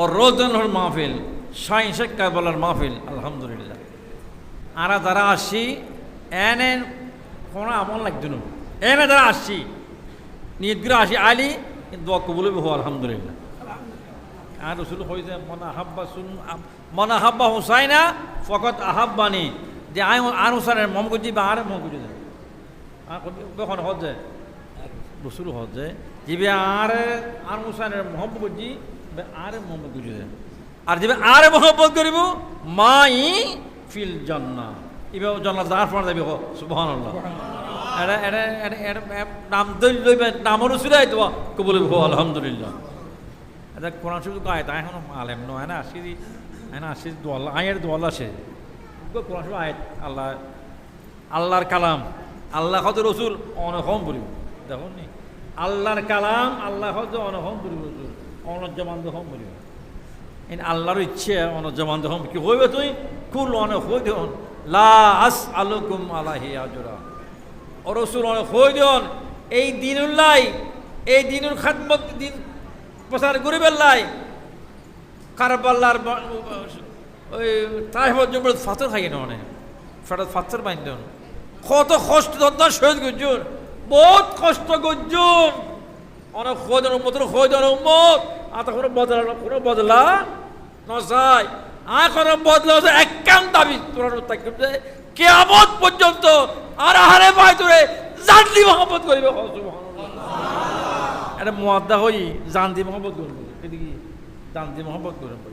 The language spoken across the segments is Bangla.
ও রোজন হল মাহফিল শাইন শেখ কারবালার মাহফিল, আলহামদুলিল্লাহ। আরা যারা আসছি, এনে কোনো আমল লাগতো না এনে যারা আসছি, নিয়ত করে আসি আলি, কিন্তু কবুল হো আলহামদুলিল্লাহ। আর রসুল হয়েছে মনা হাব্বা শুন মনা হাব্বা হুসাইনা, ফকত আহাব্বানি। যে আই আর হুসাইনের মম করছি বা আর মম করছি আর কখন হজে রসুল হজে যে আর আর হুসাইনের মহব্বত করছি আর করছি আর মহব্বত করিব মাই ফিল জন্না এবার জন্না যার ফোন যাবি সুবহান আল্লাহ এটা এটা এটা এটা নাম দল লইবে নামর সুরাই তো কবুল হো আলহামদুলিল্লাহ। এটা কোরআন তো আয়তা এখন আলেম নয় না? আসি না আসি দোয়াল্লা আয়ের দোয়াল্লা সে কোরআন শরীফ আয়াত আল্লাহ আল্লাহর কালাম আল্লাহ হয়তো রসুল অনহম করিব দেখুন নি? আল্লাহর কালাম আল্লাহ হয়তো অনহম রসুল অনজ্জমান হম করিব এই আল্লাহর ইচ্ছে অনজ্জমান হম কি হইবে তুই কুল অন হই দিন লা আস আলুকুম আলাহি আজরা। ও রসুল অনেক হই দিন এই দিনুল্লাই এই দিনুল খাদমত দিন প্রচার করে বেল্লাই কারবাল্লার ওই তাই জন্য ফাতর খাই না অনেক ফেরত ফাতর বাইন্দ কত কষ্ট দন্দার শহীদ গুজুর বহুত কষ্ট গুজুর অনেক খোঁজন উম্মতের খোঁজন উম্মত। আর কোনো বদলা কোনো বদলা নসাই আর বদলা একান দাবি তোরা থাকবে কেয়ামত পর্যন্ত আর আহারে ভাই তোরে জানলি মহব্বত করিবে। এটা মোয়াদ্দা হই জানদি মহব্বত করব। এদিকে জানদি মহব্বত করব।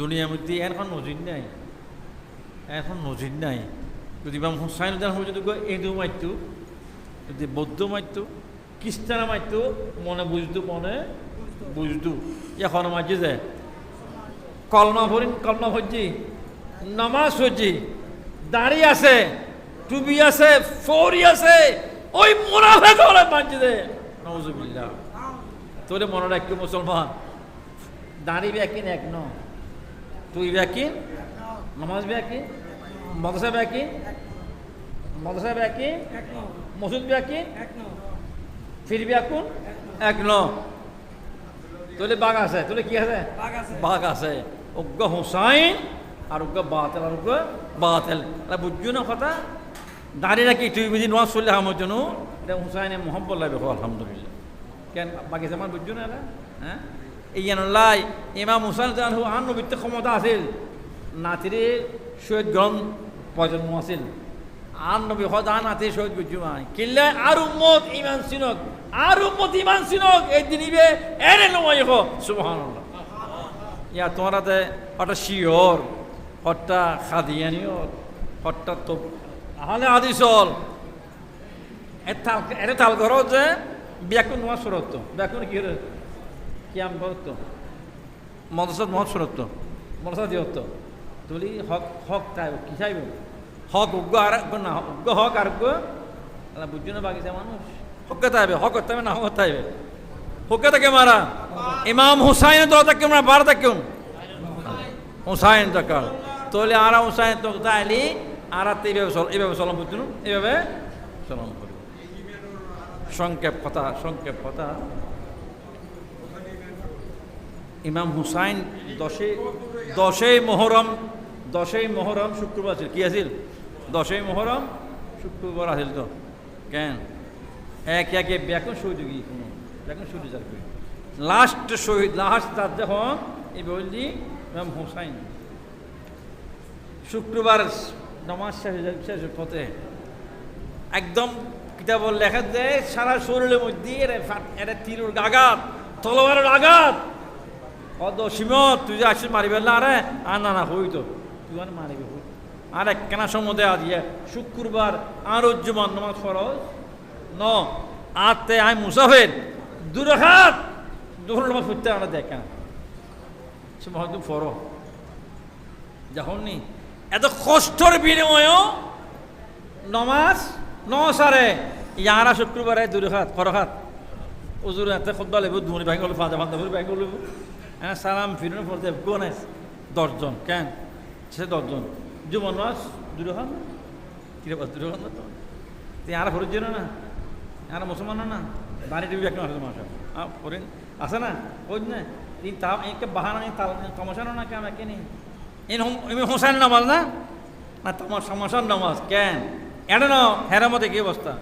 দুনিয়ার মধ্যে এখন নজির নাই। এখন নজির নাই। যদি ইমাম হুসাইন উদ্দান হবে যদি এদু মারতো যদি বৌদ্ধ মারতো খ্রিস্টান মারতো মনে বুঝতো মনে বুঝতো এখন মারছে যে কলমা ভরিন কলমা ভরছি নামাজ হচ্ছি দাড়ি আছে টুপি আছে ফৌরি আছে ওই মোনাফে করে মানছে যে নজুবিল্লা তোরে মনে রাখি মুসলমান দাড়ি ব্যাকিন এক ন তুই ব্যাকিন নামাজ ব্যাকিন মদসা ব্যাকিন মদসা ব্যাকিন মসুদ ব্যাকিন ফির ব্যাকুন এক ন। তোলে বাঘ আছে তোলে কি আছে? বাঘ আছে। অজ্ঞ হুসাইন আর অজ্ঞ বাতেল আর অজ্ঞ বাতেল। বুঝছ না কথা? দাঁড়িয়ে রাখি তুই বুঝি নোয়া চললে আমার জন্য এটা হুসাইনে মোহাম্মদ লাগবে আলহামদুলিল্লাহ। কেন বাকি আমার বুঝছ না হ্যাঁ এই লাই ইমাম হুসাইন জানহু আন নবীত্ব ক্ষমতা আছিল। নাতিরে শহীদ গ্রহণ প্রজন্ম আছিল। আন নবী হদ আন নাতি শহীদ গুজুমাই কিল্লে আর উম্মত ইমান সিনক আর উম্মত ইমান সিনক এই দিনিবে এনে নমাই হো। সুবহানাল্লাহ। ইয়া তোমারাতে হঠাৎ শিওর হট্টা খাদিয়ানিয়র হট্টা তো আহলে আদিসল এটা তাল করো যে ব্যাকুন নোয়া সুরত্ব ব্যাকুন কি কিয়াম ভক্ত মদসাদ মহৎ সুরত্ব মদসা দিয়ত্ব তুলি হক হক চাইব কি চাইব? হক উগ্র আর না উগ্র হক আর বুঝছ না বাগিচা মানুষ। হকে তাইবে হক করতে হবে না হক তাইবে হকে তাকে মারা? ইমাম হুসাইন তো তাকে মারা বার তাকে হুসাইন তাকাল তোলে আরা হুসাইন তো তাইলি আরা তো এইভাবে চল এইভাবে চলম বুঝছ এইভাবে চলম করি সংক্ষেপ কথা সংক্ষেপ কথা। ইমাম হুসাইন দশে দশই মহরম দশই মহরম শুক্রবার আছিল। কি আছিল? দশই মহরম শুক্রবার আছিল তো। কেন? এক একে ব্যাকুন শহীদ গিয়ে কোনো ব্যাকুন শহীদ যার লাস্ট শহীদ লাস্ট তার যখন এই বললি ইমাম হুসাইন। শুক্রবার নমাজ শেষ পথে একদম কিতাব লেখা দেয়, সারা শরীরের মধ্যে এটা তীরের আঘাত, তলোয়ারের আঘাত। অদ সীমত, তুই যে আসিস মারিবে না, আরে আর না না হই তো তুই আর মারিবে আর একখানা সম্বন্ধে আজ শুক্রবার আর উজ্জমান নমাজ ফরজ। ন, আতে আই মুসাফের। দুরাঘাত দুপুর নমাজ পড়তে আমরা দেখা সে হয়তো ফর যখন নি এত কষ্টর বিনিময়েও নমাজ ন সারে ইয়ারা শুক্রবারে দুরাঘাত ফরঘাত ওজুর এতে খোদ্া লেব ধুমনি ভাঙি হলো ফাঁদা ফাঁদা করে ভাঙি হলো হ্যাঁ সালাম ফিরুন কোন দশজন। কেন? সে দশজন। জুমন মাস দূরে হন কিরে বাস, দূরে হন তো? তুই আর ফরজ না। আর মুসলমান না, বাড়ি টিভি একটা মাসে মাস আছে না? ওই না? ini তা ke bahan ini tal না কেন কেন ইন ইমি হোসেন নামাজ না? না তোমার সমস্যার নামাজ, কেন? এটা না হেরার মধ্যে কি অবস্থা?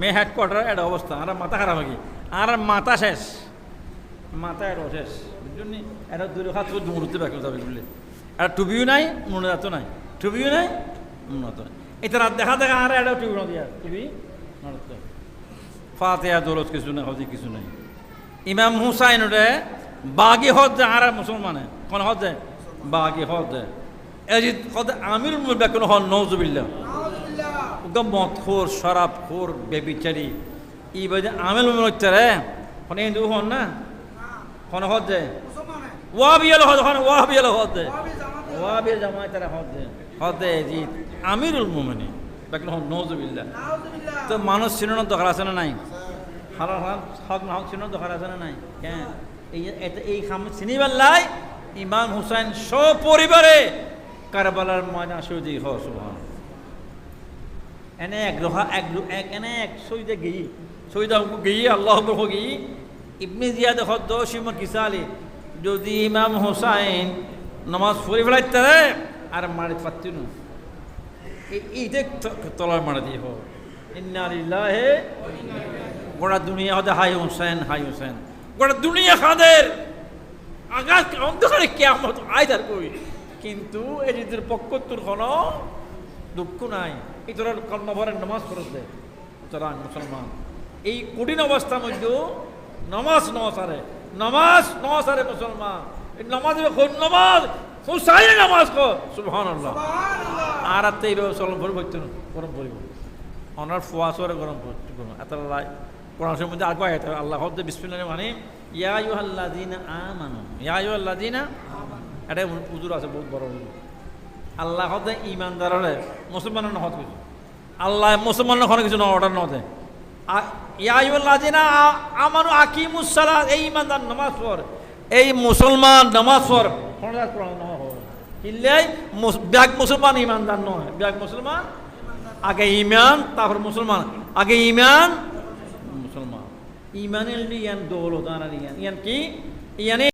মেয়ে মে কোয়ার্টার এটা অবস্থা। আর মাথা খারাপ কি আর মাথা শেষ। মাথা এটা শেষ। বুঝলেন? এটা দুই হাত মুড়তে বাকি যাবে বুঝলে? এটা টুবিও নাই মনে যাত নাই। টুবিও নাই মনে যাত নাই। এটা রাত দেখা দেখা, আর এটা টুবি না দিয়া টুবি নড়তে ফাতেহা দৌলত কিছু নাই হজি কিছু নাই। ইমাম হুসাইন রে বাগি হদ যায় আর মুসলমানে। কোন হদ যায় বাগি হদ যায় এজি হদ আমির কোন হল নজুবিল্লাহ ওগা মদ খোর শরাব খোর বেবিচারি। ই বাজে আমিল মুলচ্চারে কোন হিন্দু হন না? কোন হদ যায় ওয়াবিয়াল হদ হন ওয়াবিয়াল হদ যায় ওয়াবিয়াল জামায় তারা হদ যায় হদ যায় জি আমিরুল মুমিনিন। হন তো মানুষ চিনোর দরকার আছে না নাই? হালাল হালাল হক না হক চিনোর দরকার আছে না নাই? কেন? এই এটা এই খাম চিনিবার লাই ইমাম হুসাইন সপরিবারে কারবালার ময়দান সৌদি হ সুবহান। এনে এক রোহা এক এক এনে এক সৈদে গিয়ে সৈদা গিয়ে আল্লাহ গিয়ে ইবনে জিয়াদ হদ্দ সিমর কিসালি যদি ইমাম হুসাইন নামাজ পড়ে ফেলাইতে আর মারি না এইটা তলার মারা দিয়ে হোক ইন্নালিল্লাহে দুনিয়া হতে হাই হোসেন হাই হোসেন। গোটা দুনিয়া খাদের আগাত অন্ধকারে কেমন আয়দার কই? কিন্তু এদের পক্ষ তোর কোনো দুঃখ নাই। এই তোরা কর্মভরের নামাজ দেয় তোরা মুসলমান। এই কঠিন অবস্থার মধ্যেও নামাজ নসারে নামাজ নসারে মুসলমান। এই নামাজ নামাজ হুসাইনে নামাজ কর সুবহানাল্লাহ। আর আর তেইর চলন ভরি ভরত গরম পড়িব। অনার ফোয়া সরে গরম গরম। এত কোরআনের মধ্যে আগুয়া যেতে আল্লাহ হদ্দে বিসমিল্লাহ মানে ইয়া ইউ আল্লাদিনা আমানু। ইয়া ইউ আল্লাদিনা এটা উজুর আছে, বহুত বড় উজুর আল্লাহ হদে ইমানদারে মুসলমানের নহত কিছু। আল্লাহ মুসলমানের কোনো কিছু না অর্ডার নদে ইয়া ইউ আল্লাদিনা আমানু আকিমুসালা এই ইমানদার নামাজ পড়। এই মুসলমান নামাজ পড়। পড় কিনলেই ব্যাগ মুসলমান ইমানদার নয়। ব্যাগ মুসলমান? আগে ইমান, তারপর মুসলমান। আগে ইমান, মুসলমান। ইমানের ইয়ান দৌলত আনার ইয়ান কি? ইয়ানে